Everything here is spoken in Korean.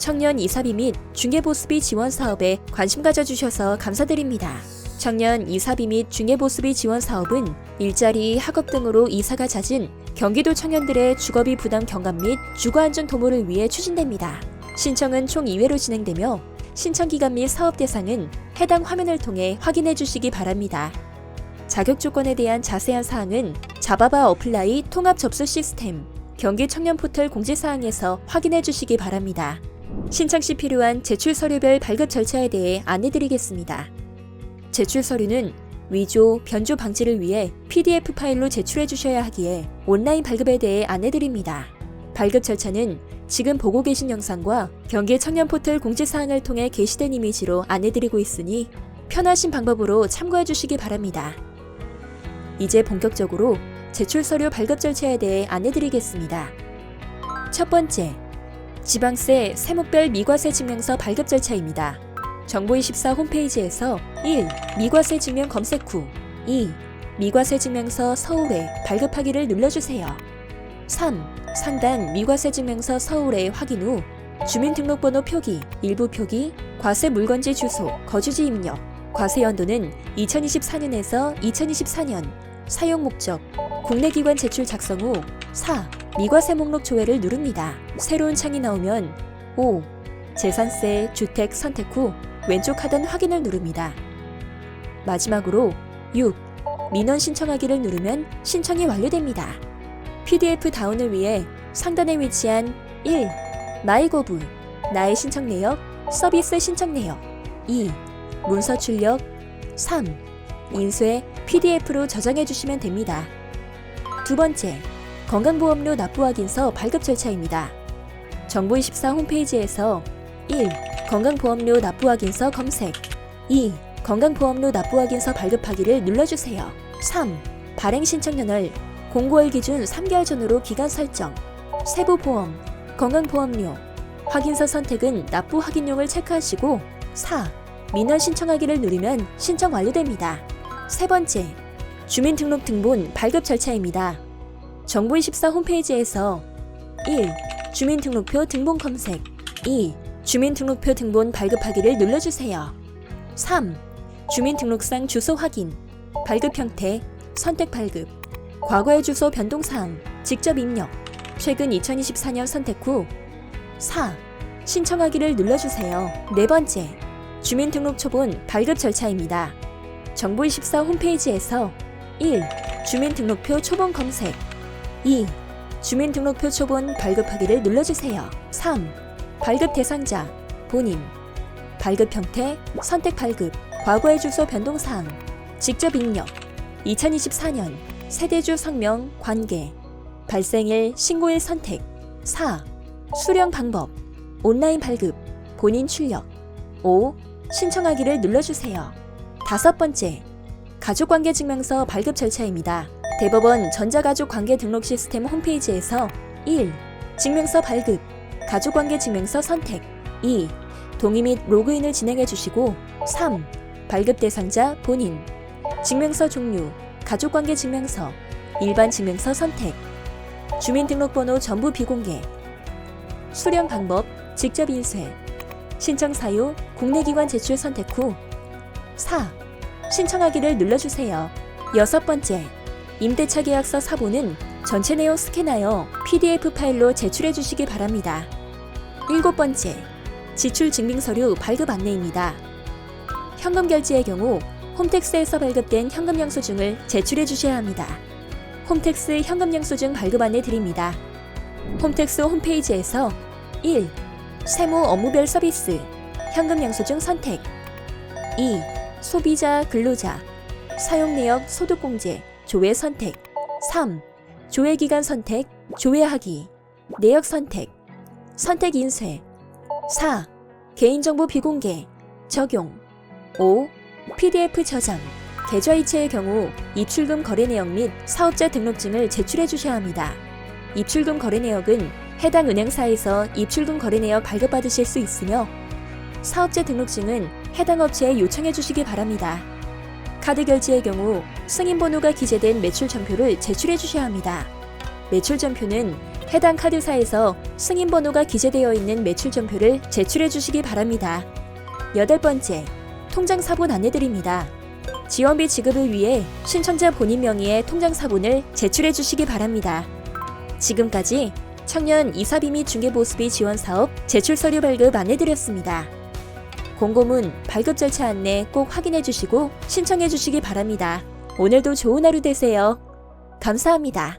청년 이사비 및 중개보수비 지원 사업에 관심 가져주셔서 감사드립니다. 청년 이사비 및 중개보수비 지원 사업은 일자리, 학업 등으로 이사가 잦은 경기도 청년들의 주거비 부담 경감 및 주거안정 도모를 위해 추진됩니다. 신청은 총 2회로 진행되며 신청 기간 및 사업 대상은 해당 화면을 통해 확인해 주시기 바랍니다. 자격 조건에 대한 자세한 사항은 자바바 어플라이 통합 접수 시스템 경기 청년 포털 공지사항에서 확인해 주시기 바랍니다. 신청 시 필요한 제출 서류별 발급 절차에 대해 안내드리겠습니다. 제출 서류는 위조, 변조 방지를 위해 PDF 파일로 제출해 주셔야 하기에 온라인 발급에 대해 안내드립니다. 발급 절차는 지금 보고 계신 영상과 경기 청년 포털 공지사항을 통해 게시된 이미지로 안내드리고 있으니 편하신 방법으로 참고해 주시기 바랍니다. 이제 본격적으로 제출 서류 발급 절차에 대해 안내드리겠습니다. 첫 번째, 지방세 세목별 미과세 증명서 발급 절차입니다. 정보24 홈페이지에서 1. 미과세 증명 검색 후 2. 미과세 증명서 서울에 발급하기를 눌러주세요. 3. 상단 미과세 증명서 서울에 확인 후 주민등록번호 표기, 일부 표기, 과세 물건지 주소, 거주지 입력, 과세 연도는 2024년에서 2024년, 사용 목적, 국내 기관 제출 작성 후 4. 미과세 목록 조회를 누릅니다. 새로운 창이 나오면 5. 재산세, 주택 선택 후 왼쪽 하단 확인을 누릅니다. 마지막으로 6. 민원 신청하기를 누르면 신청이 완료됩니다. PDF 다운을 위해 상단에 위치한 1. 마이고브 나의 신청 내역, 서비스 신청 내역 2. 문서 출력 3. 인쇄 PDF로 저장해 주시면 됩니다. 두 번째, 건강보험료 납부 확인서 발급 절차입니다. 정보24 홈페이지에서 1. 건강보험료 납부 확인서 검색 2. 건강보험료 납부 확인서 발급하기를 눌러주세요. 3. 발행 신청 연월 공고일 기준 3개월 전으로 기간 설정 세부보험 건강보험료 확인서 선택은 납부 확인용을 체크하시고 4. 민원 신청하기를 누르면 신청 완료됩니다. 세 번째, 주민등록 등본 발급 절차입니다. 정부24 홈페이지에서 1. 주민등록표 등본 검색 2. 주민등록표 등본 발급하기를 눌러주세요. 3. 주민등록상 주소 확인 발급 형태 선택 발급 과거의 주소 변동사항 직접 입력 최근 2024년 선택 후 4. 신청하기를 눌러주세요. 네 번째, 주민등록 초본 발급 절차입니다. 정부24 홈페이지에서 1. 주민등록표 초본 검색 2. 주민등록표 초본 발급하기를 눌러주세요. 3. 발급 대상자 본인 발급 형태 선택 발급 과거의 주소 변동사항 직접 입력 2024년 세대주 성명 관계 발생일 신고일 선택 4. 수령 방법 온라인 발급 본인 출력 5. 신청하기를 눌러주세요. 다섯 번째, 가족관계 증명서 발급 절차입니다. 대법원 전자가족 관계 등록 시스템 홈페이지에서 1. 증명서 발급, 가족관계 증명서 선택 2. 동의 및 로그인을 진행해 주시고 3. 발급 대상자 본인 증명서 종류, 가족관계 증명서, 일반 증명서 선택 주민등록번호 전부 비공개 수령 방법, 직접 인쇄 신청 사유, 국내 기관 제출 선택 후 4. 신청하기를 눌러주세요. 여섯 번째, 임대차 계약서 사본은 전체 내용 스캔하여 PDF 파일로 제출해 주시기 바랍니다. 일곱 번째, 지출 증빙 서류 발급 안내입니다. 현금 결제의 경우 홈택스에서 발급된 현금 영수증을 제출해 주셔야 합니다. 홈택스 현금 영수증 발급 안내 드립니다. 홈택스 홈페이지에서 1. 세무 업무별 서비스 현금 영수증 선택 2. 소비자 근로자 사용 내역 소득 공제 조회 선택 3. 조회 기간 선택 조회하기 내역 선택 선택 인쇄 4. 개인정보 비공개 적용 5. PDF 저장 계좌 이체의 경우 입출금 거래 내역 및 사업자 등록증을 제출해 주셔야 합니다. 입출금 거래 내역은 해당 은행사에서 입출금 거래 내역 발급받으실 수 있으며 사업자 등록증은 해당 업체에 요청해 주시기 바랍니다. 카드 결제의 경우 승인 번호가 기재된 매출 전표를 제출해 주셔야 합니다. 매출 전표는 해당 카드사에서 승인 번호가 기재되어 있는 매출 전표를 제출해 주시기 바랍니다. 여덟 번째, 통장 사본 안내드립니다. 지원비 지급을 위해 신청자 본인 명의의 통장 사본을 제출해 주시기 바랍니다. 지금까지 청년 이사비 및 중개보수비 지원 사업 제출 서류 발급 안내드렸습니다. 공고문 발급 절차 안내 꼭 확인해 주시고 신청해 주시기 바랍니다. 오늘도 좋은 하루 되세요. 감사합니다.